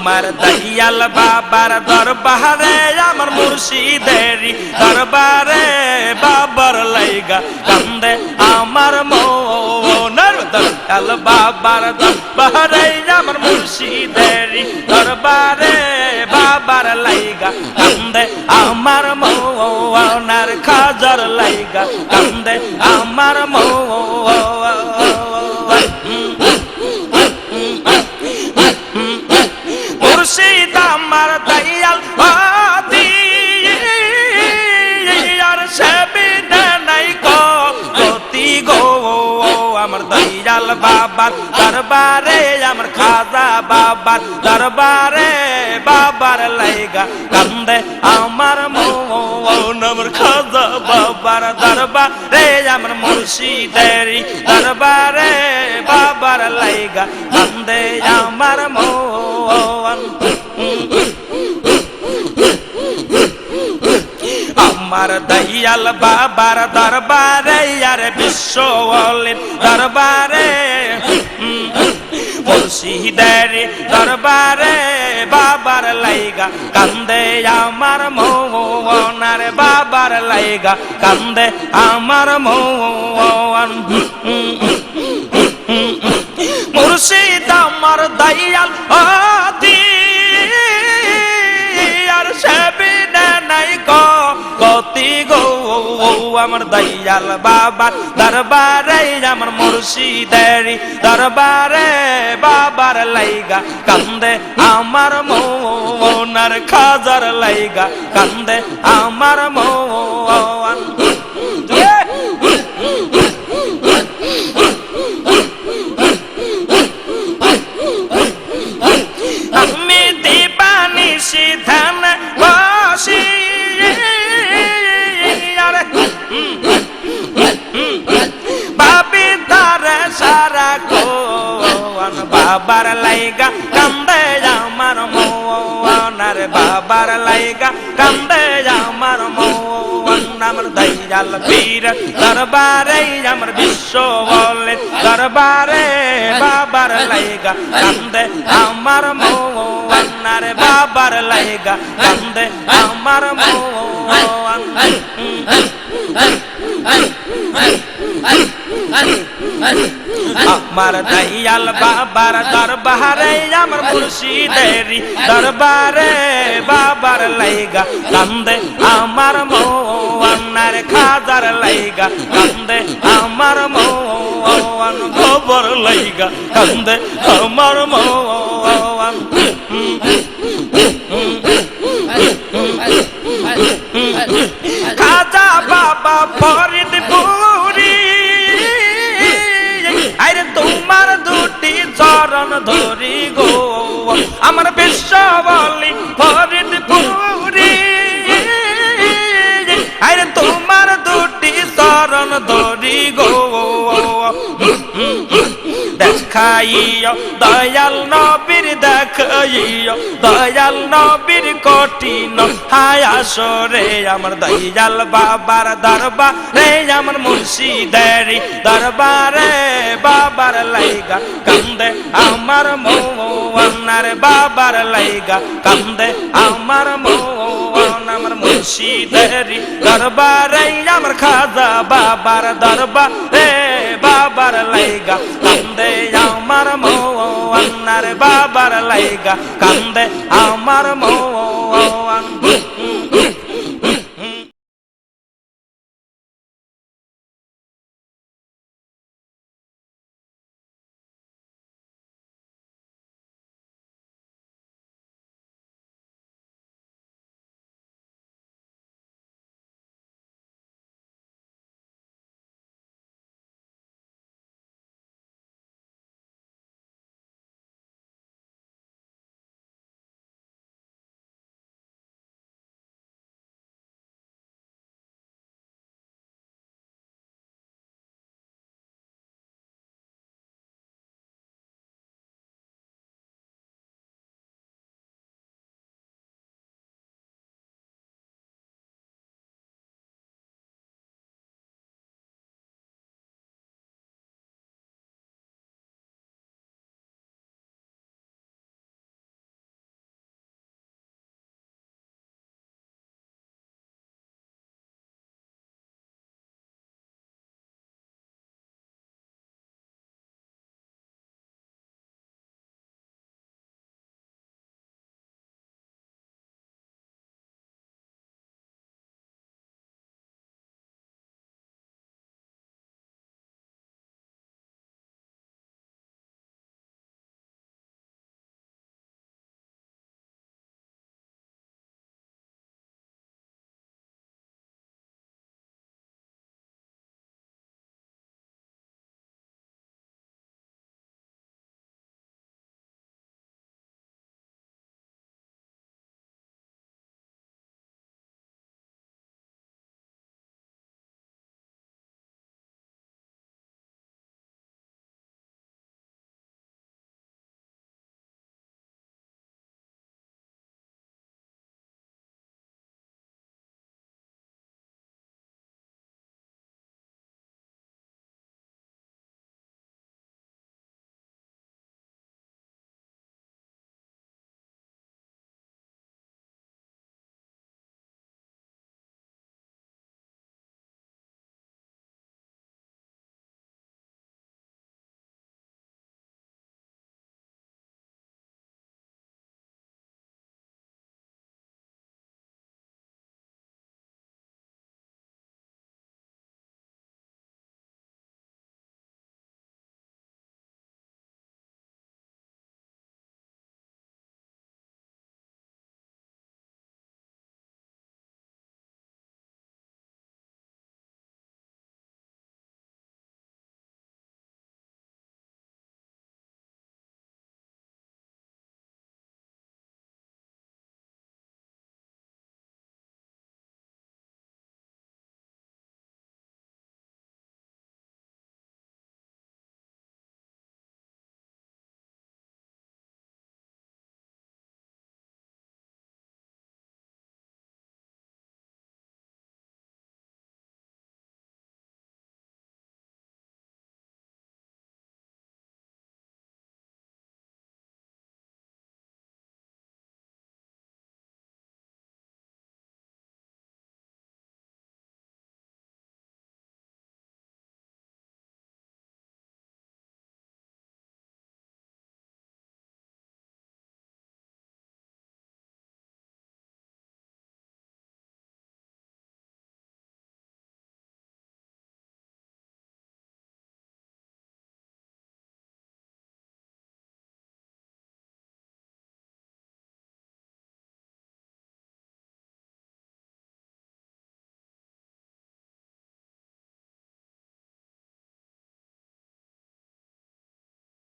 আমার দয়াল বাবার দরবারে, আমার মুর্শিদেরি দরবারে বাবার লাইগা কান্দে আমার মনের দয়াল বাবার দরবারে, আমার মুর্শিদেরি দরবারে বাবার লাইগা কান্দে আমার মনের খাজার লাইগা কান্দে আমার মুর্শিদ দরবারে আমার খাজা বাবার দরবারে বাবার লাইগা কান্দে আমার মন, আমার খাজা বাবার দরবারে, আমার মুর্শিদেরি দরবারে বাবার লাইগা কান্দে আমার মন। আমার দয়াল বাবার দরবারে, আর বিশ্বলির দরবারে মুর্শিদের দরবারে বাবার লাইগা, কান্দে আমার মৌনার বাবার লাইগা, কান্দে আমার মৌন মুর্শিদ আমার দয়াল, আদি আমার দয়াল বাবা, দরবারে আমার মুর্শিদেরি, দরবারে বাবার লাইগা, কান্দে আমার মৌনার খাজার লাইগা, কান্দে আমার মৌন বাবার লাইগা কান্দে আমার মৌনার বাবার লাইগা কান্দে আমার মৌন আমার দয়াল পীর দরবারে আমার বিশ্ব বলে দরবারে বাবার লাইগা কান্দে আমার মৌনার বাবার লাইগা কান্দে আমার মৌন আমার দয়াল বাবার দরবারে, আমার মুর্শিদেরি দরবারে বাবার লাইগা। কান্দে আমার মৌনার খাজার লাইগা। কান্দে আমার মৌন খবর লাইগা। কান্দে আমার মৌন আমার বিশ্ব বলি ফরিদ পুরি। আরে তোমার দুটি চরণ ধরি গো। দেখাইও, দয়াল নবীর দেখাইও, দয়াল নবীর কঠিন হায় আসরে আমার দয়াল বাবার দরবার রে আমার মুর্শিদেরি দরবারে বাবার লাইগা কান্দে আমার মৌনার বাবার লাইগা কান্দে আমার মৌন আমার মুর্শিদেরি দরবারে, আমার খাজা বাবার দরবারে। বাবার লাইগা কান্দে আমার মৌনার বাবার লাইগা কান্দে আমার মৌন